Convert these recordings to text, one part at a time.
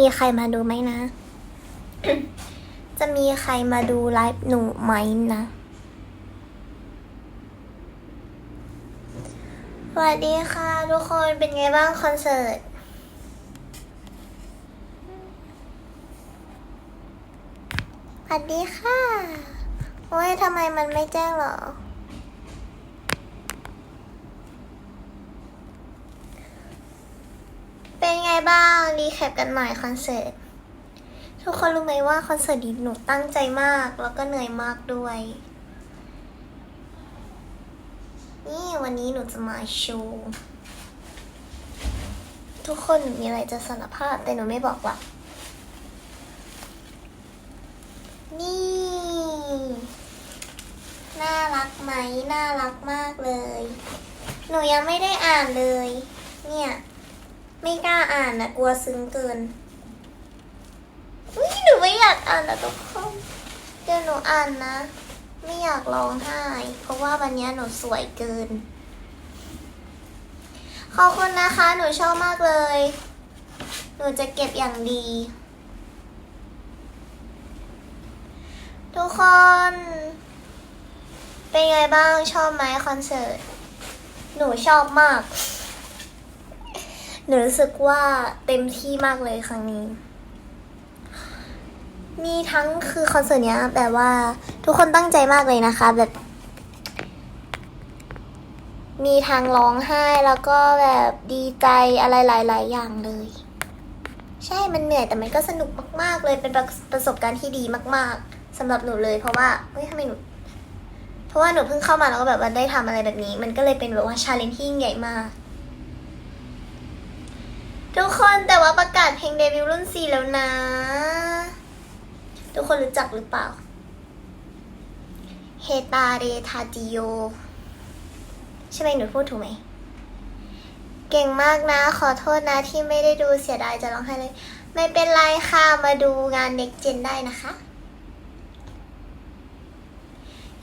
มีใครมาดูไหมนะ จะมีใครมาดูไลฟ์หนูไหมนะสวัสดีค่ะทุกคนเป็นไงบ้างคอนเสิร์ตสวัสดีค่ะ โอ้ยทำไมมันไม่แจ้งเหรอ เป็นไงบ้าง รีแคปกันหน่อยคอนเสิร์ต ทุกคนรู้ไหมว่าคอนเสิร์ตนี้หนูตั้งใจมาก แล้วก็เหนื่อยมากด้วย นี่วันนี้หนูจะมาโชว์ทุกคนหนูมีอะไรจะสารภาพแต่หนูไม่บอกหรอกนี่ น่ารักไหม น่ารักมากเลย หนูยังไม่ได้อ่านเลย เนี่ย ไม่กล้าอ่านนะกลัวซึ้งเกินอุ้ยหนูไม่อยากอ่านนะทุกคนเดี๋ยวหนูอ่านนะ ไม่อยากร้องไห้ เพราะว่าวันนี้หนูสวยเกิน ขอบคุณนะคะ หนูชอบมากเลย หนูจะเก็บอย่างดี ทุกคน เป็นไงบ้างชอบไหมคอนเสิร์ต หนูชอบมาก หนูรู้สึกว่าเต็มที่มากเลยครั้งนี้ มีทั้งคือคอนเสิร์ตเนี้ยแบบว่าทุกคนตั้งใจมากเลยนะคะ แบบ มีทางร้องไห้แล้วก็แบบดีใจอะไรหลาย ๆ อย่างเลย ใช่มันเหนื่อยแต่มันก็สนุกมาก ๆ เลยเป็นประประสบการณ์ที่ดีมาก ๆสำหรับหนูเลย เพราะว่าเฮ้ยทำไมหนูเพราะว่าหนูเพิ่งเข้ามาแล้วก็แบบว่าได้ทำอะไรแบบนี้ มันก็เลยเป็นแบบว่าชาเลนจ์ที่ยิ่งใหญ่มาก ทุกคนแต่ว่าประกาศเพลงเดบิวต์รุ่นสี่แล้วนะ ทุกคนรู้จักหรือเปล่า เฮตาเรทาจิโย ใช่ไหมหนูพูดถูกไหม เก่งมากนะ ขอโทษนะที่ไม่ได้ดูเสียดายจะร้องไห้เลย ไม่เป็นไรค่ะ มาดูงานเด็กเจนได้นะคะ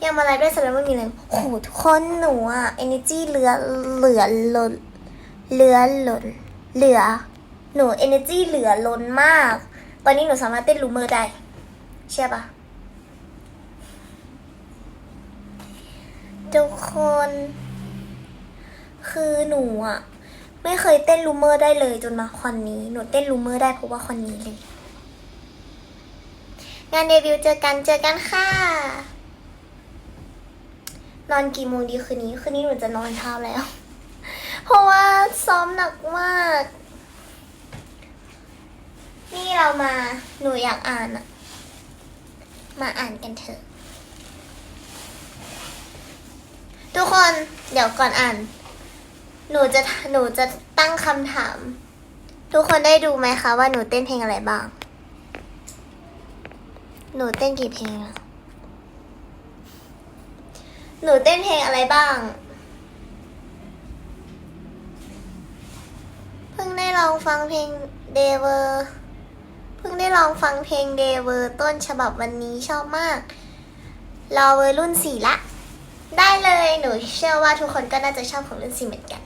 ยังมาไลฟ์ด้วยสำหรับไม่มีเลยโอ้โหทุกคนหนูอะ energy เหลือเหลือล้นเหลือล้น เหลือ หนู energy เหลือล้นมาก ตอนนี้หนูสามารถเต้นลูเมอร์ได้เชื่อปะทุกคน คือหนูอะไม่เคยเต้นลูเมอร์ได้เลยจนมาคอนนี้ หนูเต้นลูเมอร์ได้เพราะว่าคอนนี้เลย งานเดบิวต์เจอกันเจอกันค่ะ นอนกี่โมงดีคืนนี้ คืนนี้หนูจะนอนเช้าแล้ว เพราะว่าซ้อมหนักมาก นี่เรามาหนูอยากอ่านอะมาอ่านกันเถอะ ทุกคนเดี๋ยวก่อนอ่าน หนูจะหนูจะตั้งคำถาม ทุกคนได้ดูไหมคะว่าหนูเต้นเพลงอะไรบ้าง หนูเต้นกี่เพลงอะหนูเต้นเพลงอะไรบ้าง พิ่งได้ลองฟังเพลงเดเวอร์เพิ่งได้ลองฟังเพลงเดเวอร์ต้นฉบับวันนี้ชอบมาก รอเวอร์รุ่นสี่ละ ได้เลยหนูเชื่อว่าทุกคนก็น่าจะชอบของรุ่นสี่เหมือนกัน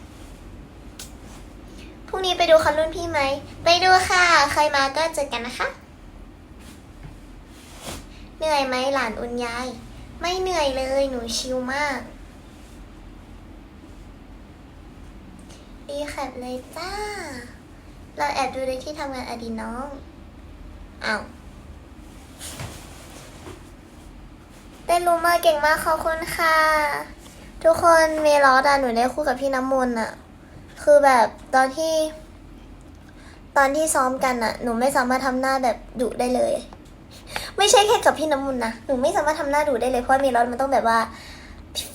พรุ่งนี้ไปดูคอนรุ่นพี่ไหม ไปดูค่ะ ใครมาก็เจอกันนะคะ เหนื่อยไหมหลานอุ่นยาย ไม่เหนื่อยเลยหนูชิลมาก ดีขัดเลยจ้า เราแอบดูในที่ทำงานอดีน้องอ้าวเต้รู้มาเก่งมากขอบคุณค่ะ ทุกคนเมลอดอะหนูได้คู่กับพี่น้ำมนต์อะคือแบบตอนที่ ตอนที่ซ้อมกันอะหนูไม่สามารถทำหน้าแบบดุได้เลย ไม่ใช่แค่กับพี่น้ำมนต์นะหนูไม่สามารถทำหน้าดุได้เลยเพราะเมลอดมันต้องแบบว่า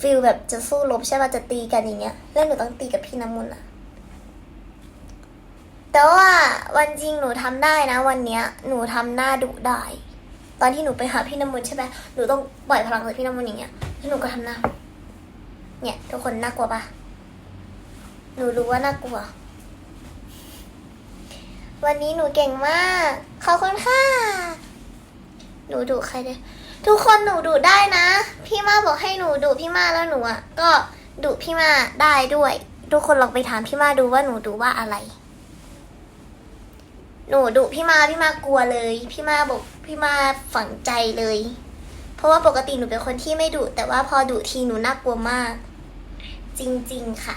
ฟิลแบบจะสู้รบใช่ป่ะจะตีกันอย่างเงี้ยแล้วหนูต้องตีกับพี่น้ำมนต์อะ แต่ว่าวันจริงหนูทำได้นะวันเนี้ยหนูทำหน้าดุได้ ตอนที่หนูไปหาพี่น้ำมนต์ใช่ไหมหนูต้องปล่อยพลังจากพี่น้ำมนต์อย่างเงี้ยแล้วหนูก็ทำหน้า เนี่ยทุกคนน่ากลัวปะหนูรู้ว่าน่ากลัว วันนี้หนูเก่งมากขอบคุณค่ะหนูดุใครได้ทุกคนหนูดุได้นะ พี่มาบอกให้หนูดุพี่มาแล้วหนูอะก็ดุพี่มาได้ด้วย ทุกคนลองไปถามพี่มาดูว่าหนูดุว่าอะไร หนูดุพี่มาพี่มากลัวเลย พี่มาบอกพี่มาฝังใจเลย เพราะว่าปกติหนูเป็นคนที่ไม่ดุแต่ว่าพอดุทีหนูน่ากลัวมาก จริงๆค่ะ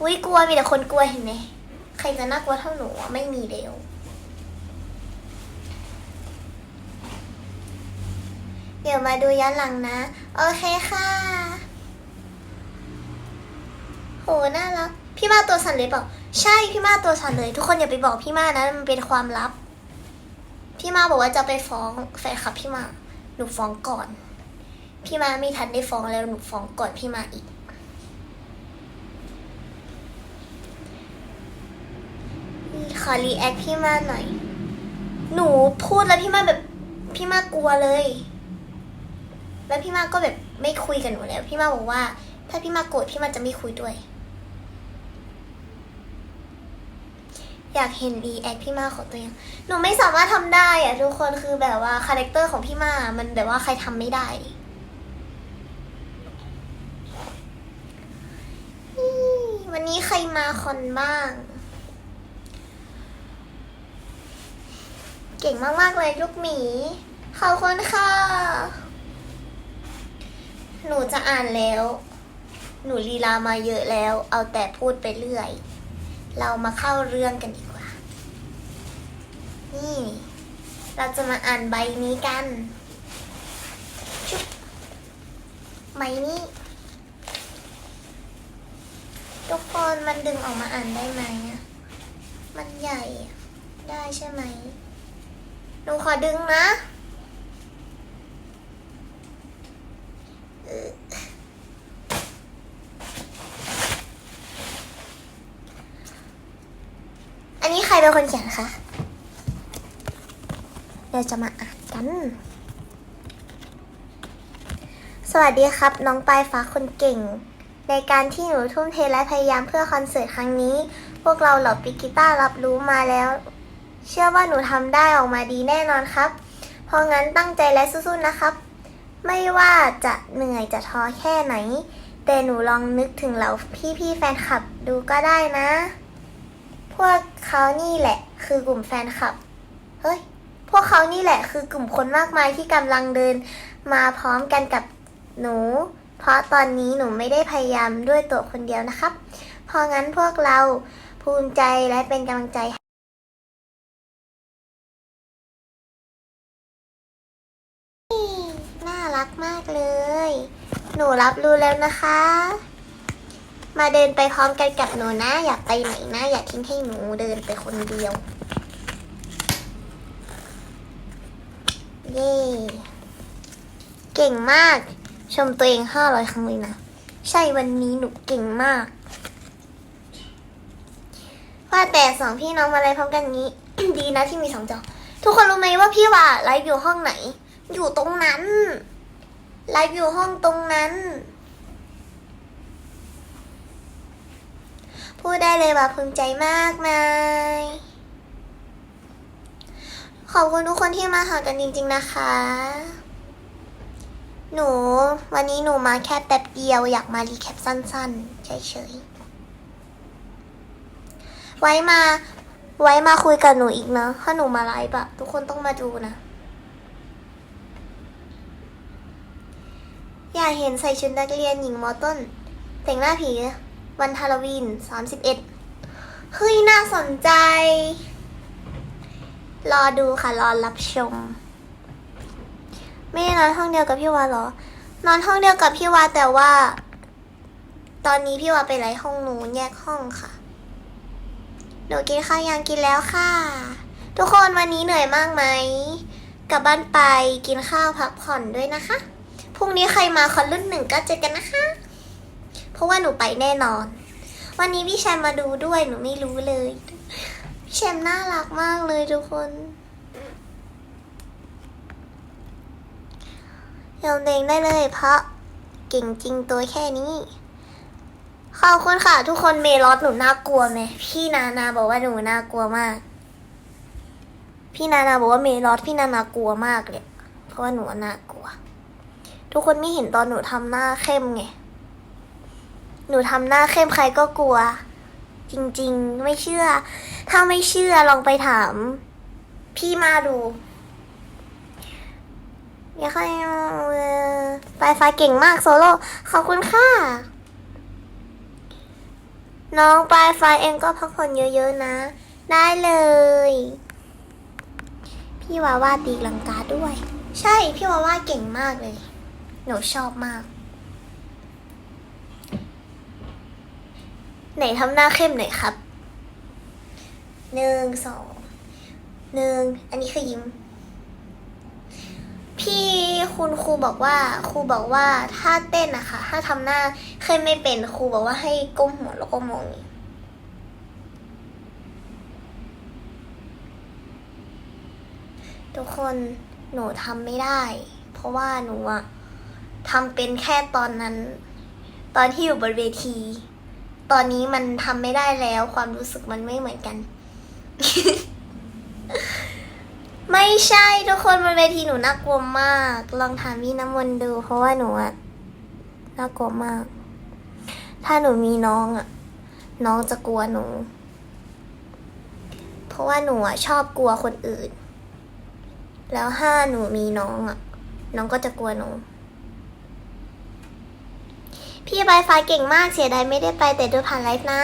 อุ้ยกลัวมีแต่คนกลัวเห็นไหมใครจะน่ากลัวเท่าหนูไม่มีเดียวเดี๋ยวมาดูย้อนหลังนะ โอเคค่ะ โห น่ารัก พี่มาตัวสั่นเลยเปล่าใช่พี่มาตัวสั่นเลย ทุกคนอย่าไปบอกพี่มานะมันเป็นความลับ พี่มาบอกว่าจะไปฟ้องแฟนคลับพี่มาหนูฟ้องก่อน พี่มาไม่ทันได้ฟ้องแล้วหนูฟ้องก่อนพี่มาอีก ขอรีแอคพี่มาหน่อย หนูพูดแล้วพี่มาแบบพี่มากลัวเลย แล้วพี่มาก็แบบไม่คุยกับหนูแล้ว พี่มาบอกว่า ถ้าพี่มาโกรธพี่มาจะไม่คุยด้วย อยากเห็นรีแอคพี่มาของตัวเอง หนูไม่สามารถทำได้อะทุกคนคือแบบว่าคาแรคเตอร์ของพี่มา มันแบบว่าใครทำไม่ได้วันนี้ใครมาคอนบ้าง เก่งมากๆเลยลูกหมี ขอบคุณค่ะ หนูจะอ่านแล้ว หนูลีลามาเยอะแล้ว เอาแต่พูดไปเรื่อย เรามาเข้าเรื่องกันดีกว่า นี่ เราจะมาอ่านใบนี้กันชุบใบนี้ ทุกคนมันดึงออกมาอ่านได้ไหมมันใหญ่ได้ใช่ไหมหนูขอดึงนะ เอออันนี้ใครเป็นคนเขียนคะเราจะมาอ่านกัน สวัสดีครับ น้องปลายฟ้าคนเก่ง ในการที่หนูทุ่มเทและพยายามเพื่อคอนเสิร์ตครั้งนี้ พวกเราเหล่าปิกกิต้ารับรู้มาแล้ว เชื่อว่าหนูทำได้ออกมาดีแน่นอนครับ เพราะงั้นตั้งใจและสู้ๆนะครับ ไม่ว่าจะเหนื่อยจะท้อแค่ไหน แต่หนูลองนึกถึงเหล่าพี่ๆแฟนคลับดูก็ได้นะ วกเขานี่แหละ คือกลุ่มแฟนคลับ เฮ้ย พวกเขานี่แหละคือกลุ่มคนมากมายที่กำลังเดิน มาพร้อมกันกับหนู เพราะตอนนี้หนูไม่ได้พยายามด้วยตัวคนเดียวนะครับ เพราะงั้นพวกเราภูมิใจและเป็นกำลังใจน่ารักมากเลย หนูรับรู้แล้วนะคะ มาเดินไปพร้อมกันกับหนูนะ อย่าไปไหนนะ อย่าทิ้งให้หนูเดินไปคนเดียว เย้เก่งมาก ชมตัวเองห้าร้อยครั้งเลยนะ ใช่วันนี้หนูเก่งมาก ว่าแต่สองพี่น้องมาอะไรพร้อมกันงี้ ดีนะที่มีสองจอทุกคนรู้ไหมว่าพี่ว่าไลฟ์อยู่ห้องไหน อยู่ตรงนั้น ไลฟ์อยู่ห้องตรงนั้น พูดได้เลยว่าภูมิใจมากมาย ขอบคุณทุกคนที่มาหากันจริง ๆนะคะ หนูวันนี้หนูมาแค่แป๊บเดียวอยากมารีแคปสั้นๆเฉยๆไว้มาไว้มาคุยกับหนูอีกนะ ถ้าหนูมาไลฟ์อะทุกคนต้องมาดูนะ อยากเห็นใส่ชุดนักเรียนหญิงมอต้น แต่งหน้าผี วันฮาโลวีนสามสิบเอ็ดเฮ้ยน่าสนใจ รอดูค่ะ รอรับชม ไม่ได้นอนห้องเดียวกับพี่วาเหรอ นอนห้องเดียวกับพี่วาแต่ว่า ตอนนี้พี่วาไปไลฟ์ห้องหนูแยกห้องค่ะหนูกินข้าวยังกินแล้วค่ะ ทุกคนวันนี้เหนื่อยมากไหมกลับบ้านไปกินข้าวพักผ่อนด้วยนะคะ พรุ่งนี้ใครมาคอนรุ่นหนึ่งก็เจอกันนะคะ ราะว่าหนูไปแน่นอน วันนี้พี่แชมมาดูด้วยหนูไม่รู้เลย พี่แชมน่ารักมากเลยทุกคนยอมเองได้เลย เพราะเก่งจริงตัวแค่นี้ขอบคุณค่ะ ทุกคนเมลอสหนูน่ากลัวไหมพี่นานาบอกว่าหนูน่ากลัวมาก พี่นานาบอกว่าเมลอสพี่นานากลัวมากเลยเพราะว่าหนูน่ากลัว ทุกคนไม่เห็นตอนหนูทำหน้าเข้มไง หนูทำหน้าเข้มใครก็กลัว จริงๆ ไม่เชื่อ ถ้าไม่เชื่อลองไปถาม พี่มาดูอย่าค่อยปลายฟ้าเก่งมากโซโล่ขอบคุณค่ะ น้องปลายฟ้าเองก็พักผ่อนเยอะๆนะ ได้เลย พี่วาว่าตีลังกาด้วย ใช่ พี่วาว่าเก่งมากเลย หนูชอบมาก ไหนทำหน้าเข้มหน่อยครับหนึ่งสองหนึ่งอันนี้คือยิ้ม พี่คุณครูบอกว่าครูบอกว่าถ้าเต้นนะคะถ้าทำหน้าเข้มไม่เป็นครูบอกว่าให้ก้มหัวแล้วก็มองงนี้ทุกคนหนูทำไม่ได้ เพราะว่าหนูอะทำเป็นแค่ตอนนั้น ตอนที่อยู่บนเวที ตอนนี้มันทำไม่ได้แล้ว ความรู้สึกมันไม่เหมือนกัน ไม่ใช่ทุกคนบนเวทีหนูน่ากลัวมาก ลองถามพี่น้ำมนต์ดู เพราะว่าหนูอะน่ากลัวมาก ถ้าหนูมีน้องอะน้องจะกลัวหนู เพราะว่าหนูอะชอบกลัวคนอื่น แล้วถ้าหนูมีน้องอะน้องก็จะกลัวหนู พี่บฟ้าเก่งมากเสียดายไม่ได้ไปแต่ดูผ่านไลฟ์นะ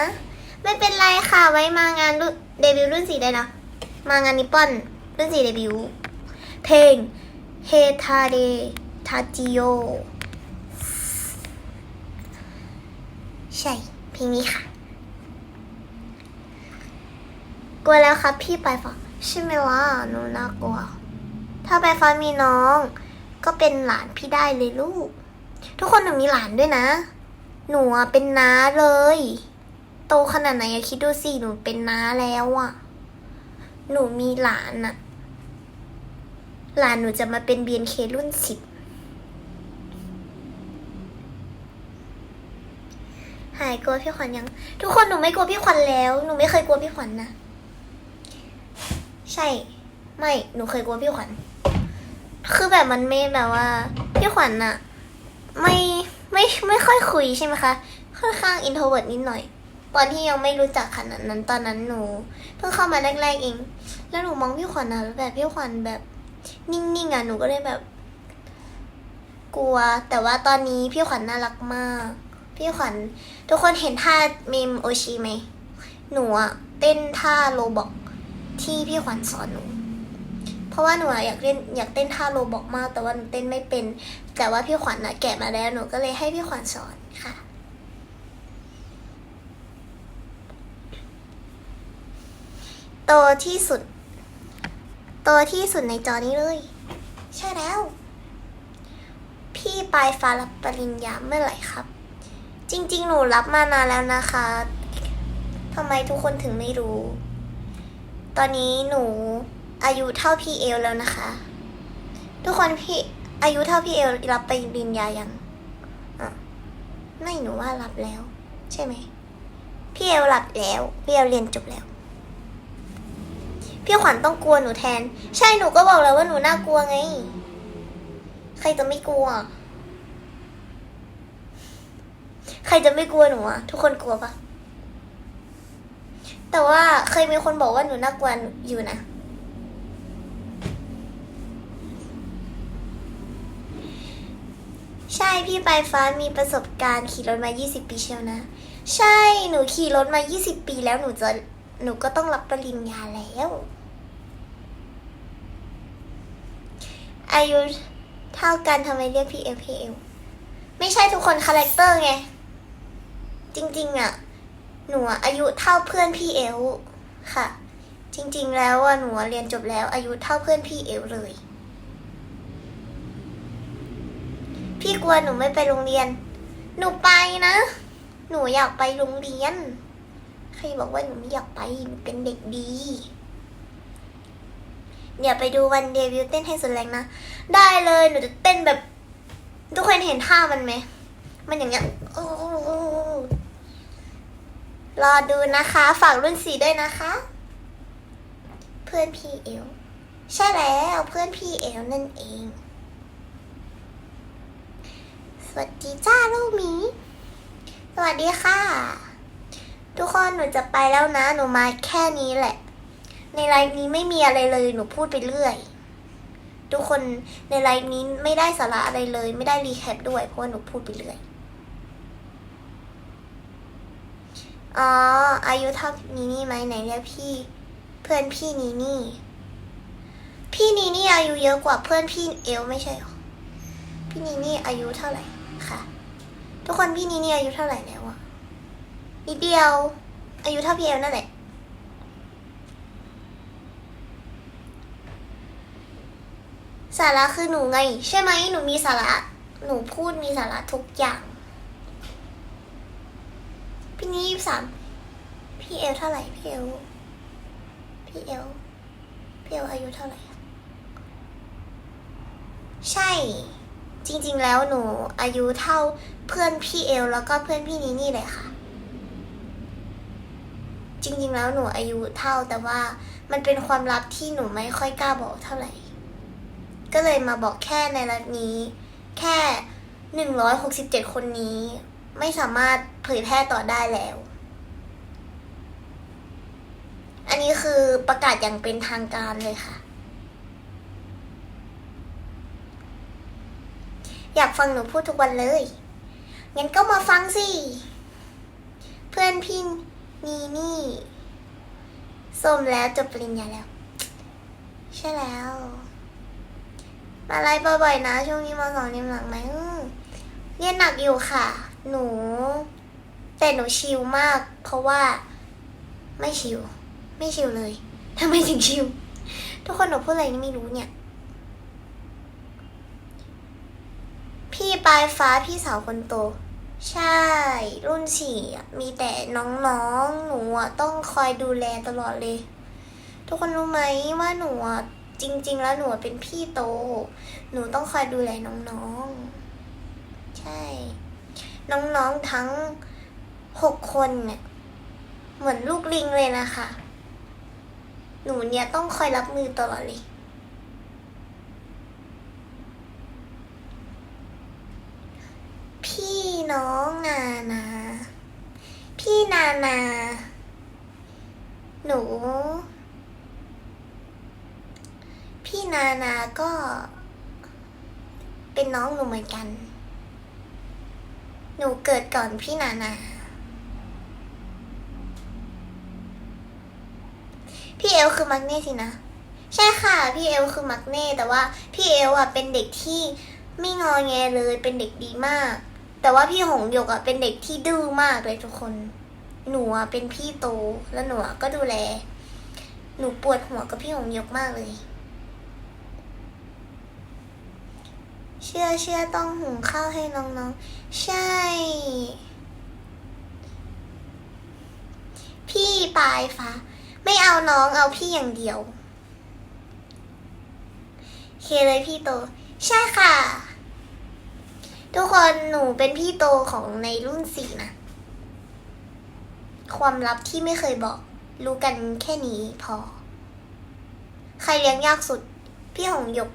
ไม่เป็นไรค่ะไว้มางานรุ่นเดบิวต์รุ่นสี่ได้นะ มางานนิปปอนรุ่นสี่เดบิวต์เพลงเฮทาเดทาจิโอใช่เพลงนี้ค่ะ กลัวแล้วครับพี่ปฟ้าใช่ไหมล่ะหนูน่ากลัว ถ้าปฟ้ามีน้อง ก็เป็นหลานพี่ได้เลยลูก ทุกคนหนูมีหลานด้วยนะ หนูอะเป็นน้าเลย โตขนาดไหนอะคิดดูสิหนูเป็นน้าแล้วอะหนูมีหลานอะหลานหนูจะมาเป็น BNK รุ่นสิบหายกลัวพี่ขวัญยัง ทุกคนหนูไม่กลัวพี่ขวัญแล้ว หนูไม่เคยกลัวพี่ขวัญนะใช่ ไม่หนูเคยกลัวพี่ขวัญคือแบบมันไม่แบบว่า พี่ขวัญอะไม่ ไม่ไม่ค่อยคุยใช่ไหมคะค่อนข้างอินโทรเวิร์ดนิดหน่อย ตอนที่ยังไม่รู้จักขนาดนั้นตอนนั้นหนู เพิ่งเข้ามาแรกๆเอง แล้วหนูมองพี่ขวัญอะแล้วแบบพี่ขวัญแบบ นิ่งๆอะหนูก็เลยแบบ กลัว แต่ว่าตอนนี้พี่ขวัญน่ารักมาก พี่ขวัญทุกคนเห็นท่าเมมโอชิไหมหนูอะเต้นท่าโลบอกที่พี่ขวัญสอนหนู ราะว่าหนูอยากเล่นอยากเต้นท่าโลบอกมาก แต่ว่าหนูเต้นไม่เป็น แต่ว่าพี่ขวัญอะแกะมาแล้วหนูก็เลยให้พี่ขวัญสอนค่ะโตที่สุด โตที่สุดในจอนี้เลย ใช่แล้ว พี่ปลายฟ้ารับปริญญาเมื่อไหร่ครับ จริง ๆ หนูรับมานานแล้วนะคะทำไมทุกคนถึงไม่รู้ ตอนนี้หนู อายุเท่าพี่เอลแล้วนะคะ ทุกคนพี่อายุเท่าพี่เอลรับไปปริญญายังอะไม่หนูว่ารับแล้ว ใช่ไหมพี่เอลรับแล้วพี่เอลเรียนจบแล้วพี่ขวัญต้องกลัวหนูแทน ใช่หนูก็บอกแล้วว่าหนูน่ากลัวไง ใครจะไม่กลัว ใครจะไม่กลัวหนูอะทุกคนกลัวปะแต่ว่าเคยมีคนบอกว่าหนูน่ากลัวอยู่นะ ใช่พี่ปลายฟ้ามีประสบการณ์ขี่รถมา 20 ปีเชียวนะ ใช่หนูขี่รถมา 20 ปีแล้วหนูจะหนูก็ต้องรับปริญญาแล้ว อายุเท่ากันทำไมเรียกพี่เอฟพีเอลไม่ใช่ทุกคนคาแรคเตอร์ไง จริง ๆอะหนูอายุเท่าเพื่อนพี่เอลค่ะ จริง ๆ แล้วอะหนูเรียนจบแล้ว อายุเท่าเพื่อนพี่เอลเลย พี่กลัวหนูไม่ไปโรงเรียน หนูไปนะ หนูอยากไปโรงเรียน ใครบอกว่าหนูไม่อยากไป หนูเป็นเด็กดี เดี๋ยวไปดูวันเดบิวต์เต้นให้สุดแรงนะ ได้เลย หนูจะเต้นแบบ ทุกคนเห็นท่ามันไหม มันอย่างเงี้ยโอ้รอดูนะคะ ฝากรุ่นสีด้วยนะคะ เพื่อนพี่เอลใช่แล้วเพื่อนพี่เอลนั่นเอง วัสดีจ้าลูกหมี สวัสดีค่ะ ทุกคนหนูจะไปแล้วนะ หนูมาแค่นี้แหละ ในไลฟ์นี้ไม่มีอะไรเลย หนูพูดไปเรื่อย ทุกคนในไลฟ์นี้ไม่ได้สาระอะไรเลย ไม่ได้รีแคปด้วยเพราะว่าหนูพูดไปเรื่อย อ๋อ อายุเท่านี้นี่ไหมไหนเรียกพี่ เพื่อนพี่นีนี่ พี่นีนี่อายุเยอะกว่าเพื่อนพี่เอลไม่ใช่หรอพี่นีนี่อายุเท่าไหร่ คะทุกคนพี่นีนี่อายุเท่าไหร่แล้วอะนิดเดียว อายุเท่าพี่เอลนั่นแหละสาระคือหนูไง ใช่ไหมหนูมีสาระ หนูพูดมีสาระทุกอย่าง พี่นี่ยี่สามพี่เอลเท่าไหร่พี่เอลพี่เอลพี่เอลอายุเท่าไหร่ ใช่ จริงๆ แล้วหนูอายุเท่าเพื่อนพี่เอลแล้วก็เพื่อนพี่นีนี่เลยค่ะ จริงๆ แล้วหนูอายุเท่าแต่ว่ามันเป็นความลับที่หนูไม่ค่อยกล้าบอกเท่าไหร่ ก็เลยมาบอกแค่ในรัฐนี้ แค่หนึ่งร้อยหกสิบเจ็ดคนนี้ ไม่สามารถเผยแพร่ต่อได้แล้ว อันนี้คือประกาศอย่างเป็นทางการเลยค่ะ อยากฟังหนูพูดทุกวันเลย งั้นก็มาฟังสิ เพื่อนพี่นีนี่ส้มแล้วจบปริญญาแล้ว ใช่แล้ว มาไล่บ่อยๆนะ ช่วงนี้มาสองนิ้มหลังไหมอืมเรียนหนักอยู่ค่ะ หนู แต่หนูชิลมาก เพราะว่า ไม่ชิลไม่ชิลเลยทำไมถึงชิลทุกคนหนูพูดอะไรนี่ไม่รู้เนี่ย ปลายฟ้าพี่สาวคนโต ใช่ รุ่นสี่มีแต่น้องๆ หนูต้องคอยดูแลตลอดเลย ทุกคนรู้ไหมว่าหนูจริง ๆ แล้วหนูเป็นพี่โต หนูต้องคอยดูแลน้องๆ ใช่ น้องๆทั้งหกคนเนี่ยเหมือนลูกลิงเลยนะคะ หนูเนี่ยต้องคอยรับมือตลอดเลย พี่ น้องนานา พี่นานา หนู พี่นานาก็ เป็นน้องหนูเหมือนกัน หนูเกิดก่อนพี่นานาพี่เอลคือมักเน่สินะ ใช่ค่ะ พี่เอลคือมักเน่แต่ว่าพี่เอลอะเป็นเด็กที่ไม่งอแงเลยเป็นเด็กดีมาก แต่ว่าพี่หงหยกอะเป็นเด็กที่ดื้อมากเลยทุกคน หนูอะเป็นพี่โตแล้วหนูอะก็ดูแล หนูปวดหัวกับพี่หงหยกมากเลย เชื่อเชื่อต้องหุงข้าวให้น้องๆ ใช่ พี่ปลายฟ้าไม่เอาน้องเอาพี่อย่างเดียวเคเลยพี่โต ใช่ค่ะ ทุกคนหนูเป็นพี่โตของในรุ่นสี่นะ ความลับที่ไม่เคยบอก รู้กันแค่นี้พอ ใครเลี้ยงยากสุด พี่หงหยก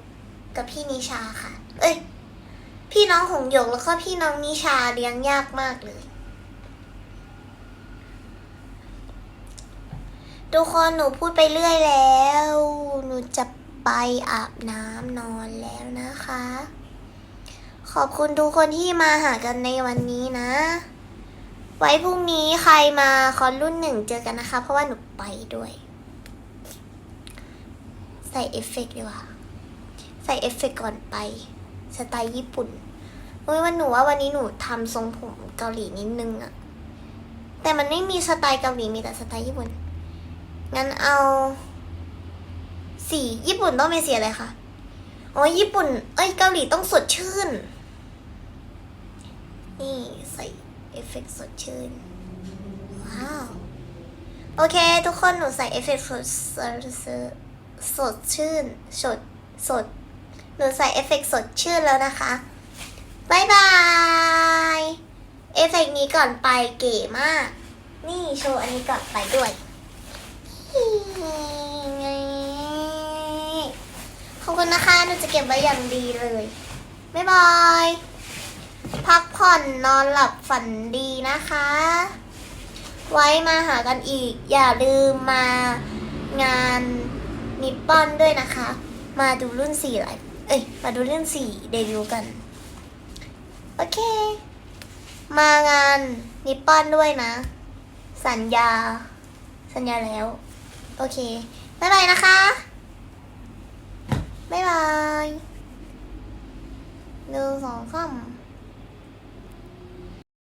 กับพี่นิชาค่ะ เอ้ย พี่น้องหงหยกแล้วก็พี่น้องนิชาเลี้ยงยากมากเลย ทุกคนหนูพูดไปเรื่อยแล้ว หนูจะไปอาบน้ำนอนแล้วนะคะ ขอบคุณทุกคนที่มาหากันในวันนี้นะ ไว้พรุ่งนี้ใครมาคอนรุ่นหนึ่งเจอกันนะคะ เพราะว่าหนูไปด้วย ใส่เอฟเฟกต์ดีกว่าใส่เอฟเฟกต์ก่อนไป สไตล์ญี่ปุ่นเฮ้ยวันหนูว่าวันนี้หนูทำทรงผมเกาหลีนิดนึงอะแต่มันไม่มีสไตล์เกาหลีมีแต่สไตล์ญี่ปุ่น งั้นเอา สีญี่ปุ่นต้องเป็นสีอะไรคะ อ๋อญี่ปุ่น เอ้ยเกาหลีต้องสดชื่น นี่ใส่เอฟเฟกต์สดชื่น ว้าว โอเค ทุกคนหนูใส่เอฟเฟกต์สดสดสดชื่น สด สด หนูใส่เอฟเฟกต์สดชื่นแล้วนะคะบายบาย เอฟเฟกต์นี้ก่อนไปเก๋มาก นี่โชว์อันนี้ก่อนไปด้วย ขอบคุณนะคะหนูจะเก็บไว้อย่างดีเลย บ๊ายบาย พักผ่อนนอนหลับฝันดีนะคะ ไว้มาหากันอีก อย่าลืมมางานนิปปอนด้วยนะคะ มาดูรุ่นสี่หลยเอ้ย มาดูรุ่นสี่เดบิวกัน โอเค มางานนิปปอนด้วยนะ สัญญา สัญญาแล้ว โอเคบ๊ายบายนะคะบ๊ายบายหนึ่งสองสาม